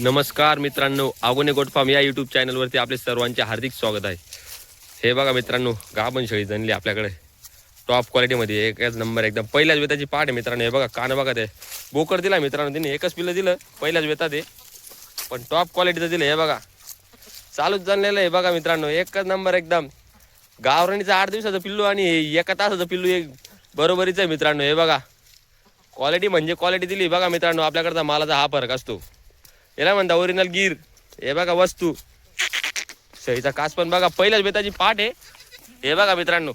नमस्कार मित्रांनो आगोने गोटफाम या युट्यूब चॅनलवरती आपले सर्वांचे हार्दिक स्वागत आहे. हे बघा मित्रांनो गाभण शेळी जणली आपल्याकडे. टॉप क्वालिटीमध्ये एकच नंबर एकदम पहिल्याच वेताची पाठ आहे मित्रांनो. हे बघा कान बघा ते. बोकड दिला मित्रांनो त्यांनी एकच पिल्लं दिलं पहिल्याच वेतात ते पण टॉप क्वालिटीचं दिलं हे बघा. चालूच जाणलेलं आहे बघा मित्रांनो. एकच नंबर एकदम. गावरणीचं आठ दिवसाचं पिल्लू आणि एका तासाचं पिल्लू एक बरोबरीचं आहे मित्रांनो. हे बघा. क्वालिटी म्हणजे क्वालिटी दिली. बघा मित्रांनो आपल्याकडचा मालाचा हा फरक असतो. याला म्हणता ओरिजिनल गिर. हे बघा वस्तू. सईचा कास पण बघा. पहिल्याच बेताची पाठ आहे. हे बघा मित्रांनो.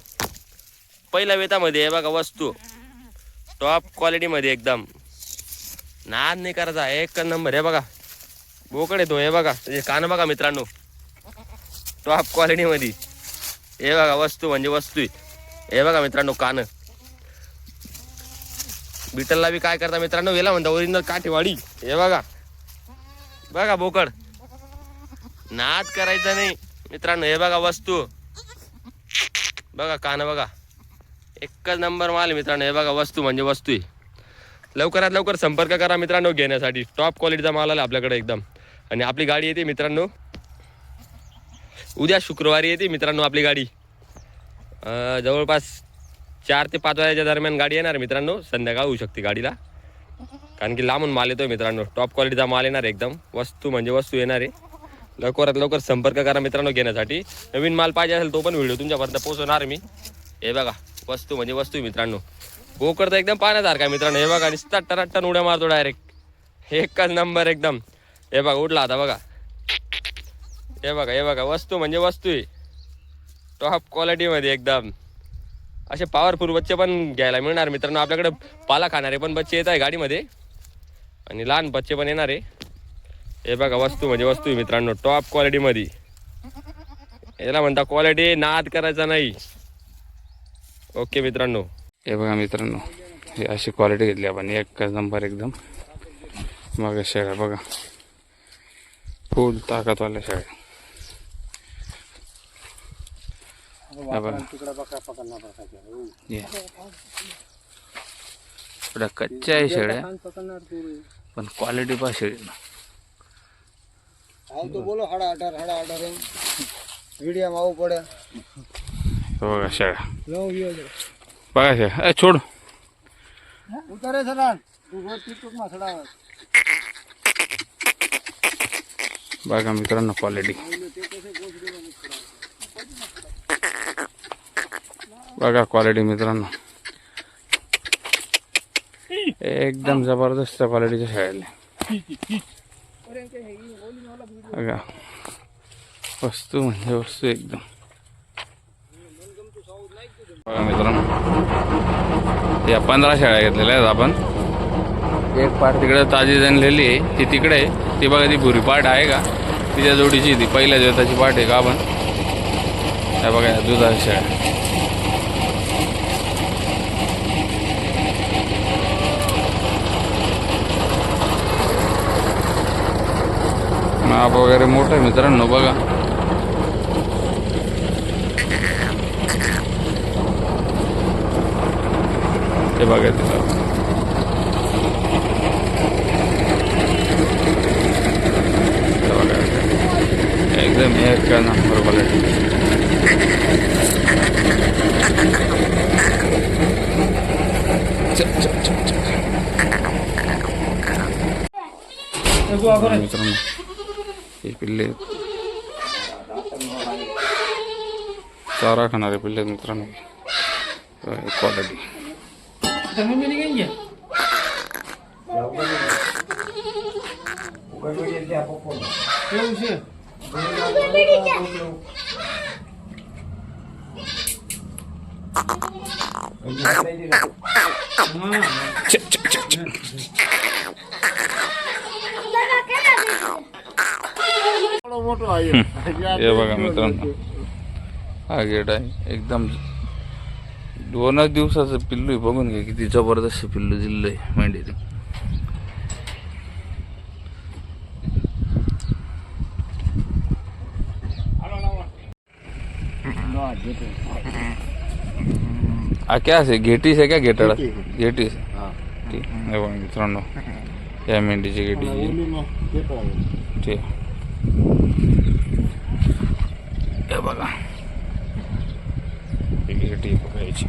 पहिल्या बेतामध्ये हे बघा वस्तू. टॉप क्वालिटीमध्ये एकदम. नाद नाही करायचा. एक नंबर हे बघा. बोकड येतो हे बघा. कान बघा मित्रांनो. टॉप क्वालिटीमध्ये हे बघा वस्तू म्हणजे वस्तू आहे. हे बघा मित्रांनो कान. बिटलला बी काय करता मित्रांनो? याला म्हणता ओरिजिनल काठेवाडी. हे बघा. बघा बोकड. नाद करायचा नाही. मित्रांनो हे बघा वस्तू. बघा कान बघा. एकच नंबर माल मित्रांनो हे बघा वस्तू म्हणजे वस्तू आहे. लवकरात लवकर संपर्क करा मित्रांनो घेण्यासाठी. टॉप क्वालिटीचा माल आला आपल्याकडे एकदम. आणि आपली गाडी येते मित्रांनो. उद्या शुक्रवारी येते मित्रांनो आपली गाडी. जवळपास चार ते पाच वाजेच्या दरम्यान गाडी येणार मित्रांनो. संध्याकाळ होऊ शकते गाडीला. कारण की लांबून माल येतोय मित्रांनो. टॉप क्वालिटीचा माल येणार एकदम. वस्तू म्हणजे वस्तू येणार आहे. लवकरात लवकर संपर्क करा मित्रांनो घेण्यासाठी. नवीन माल पाहिजे असेल तो पण व्हिडिओ तुमच्यापर्यंत पोहोचवणार मी. हे बघा वस्तू म्हणजे वस्तू आहे मित्रांनो. बोकड तर एकदम पाहण्यासारखा मित्रांनो. हे बघा निस्ता टराटन उड्या मारतो डायरेक्ट एकच नंबर एकदम. हे बघा उठला आता बघा. हे बघा हे बघा वस्तू म्हणजे वस्तू आहे. टॉप क्वालिटीमध्ये एकदम. असे पॉवरफुल बच्चे पण घ्यायला मिळणार मित्रांनो. आपल्याकडे पाला खाणारे पण बच्चे येत आहे गाडीमध्ये. आणि लहान बच्चे पण येणार आहे. हे बघा वस्तू म्हणजे वस्तू आहे मित्रांनो टॉप क्वालिटीमध्ये याला म्हणता क्वालिटी नाद करायचा नाही. ओके मित्रांनो. हे बघा मित्रांनो हे अशी क्वालिटी घेतली आपण एकच नंबर एकदम. बघा शेळ्या बघा. फुल ताकदवाल्या शेळ्या. बघा ये. आपल्या कच्च्या आहे शेळ्या. पण क्वालिटी पा शेळी बोलो हडा माऊ बघा शेळ्या? बघा शेळ्या. छोड. बघा मित्रांनो क्वालिटी बघा क्वालिटी मित्रांनो. एकदम जबरदस्त क्वालिटीच्या शाळेले वस्तू म्हणजे वस्तू एकदम. मित्रांनो. या पंधरा शाळा घेतलेल्या आहेत आपण. एक पाठ तिकडे ताजी जनलेली आहे. ती तिकडे आहे. ती बघा ती भुरी पाठ आहे का? तिच्या जोडीची ती. पहिल्या दिवसाची पाठ आहे का आपण? त्या बघा या दुधाच्या माप वगैरे मोठं आहे मित्रांनो बघा. ते बघा तिथं एकदम एक नंबर क्वालिटी मित्रांनो पिल्ले. चारा खाणारे पिल्ले मित्रांनो. क्वालिटी हे बघा मित्रांनो. हा गेट आहे. एकदम दोनच दिवसाचं पिल्लू आहे. बघून घ्या किती जबरदस्त पिल्लू. दिलं आहे मेंढीने हा क्या से? घेटीस है क्या घेटाळा घेटीस ठीक. आहे मित्रांनो. या मेंढीची पाहिजे ते हे बघा. ही गेटी बघायची